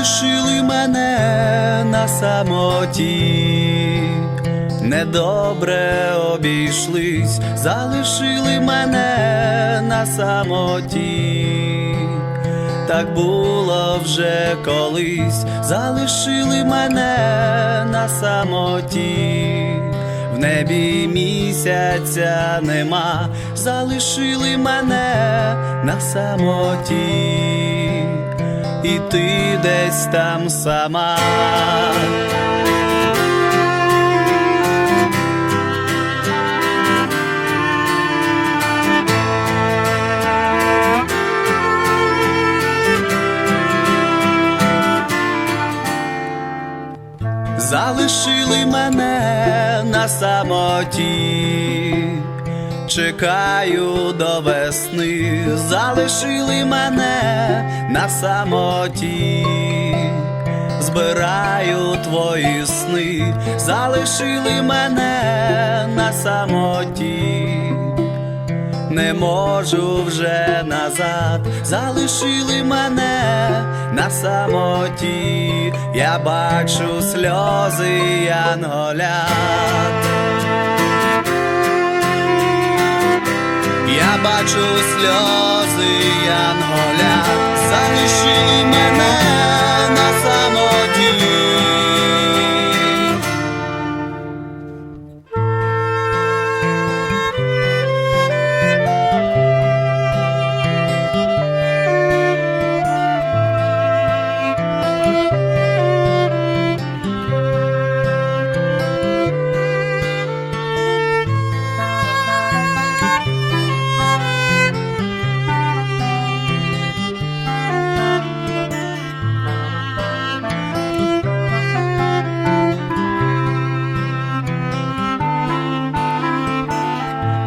залишили мене на самоті, недобре обійшлись, залишили мене на самоті, так було вже колись, залишили мене на самоті. В небі місяця нема, залишили мене на самоті, і ти десь там сама. Залишили мене на самоті, чекаю до весни, залишили мене на самоті, збираю твої сни, залишили мене на самоті. Не можу вже назад, залишили мене на самоті, я бачу сльози янголят. Я бачу сльози янголя, залишили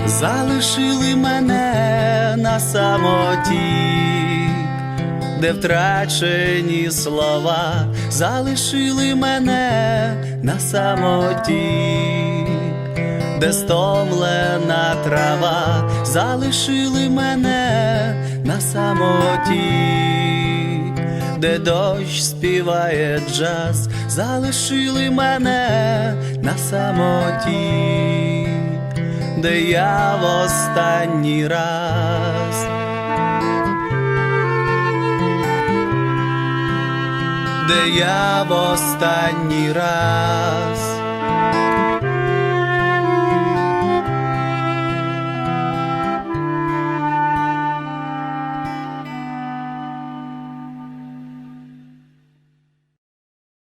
залишили мене на самоті, де втрачені слова, залишили мене на самоті, де стомлена трава, залишили мене на самоті. Де дощ співає джаз, залишили мене на самоті де я в останній раз, де я в останній раз.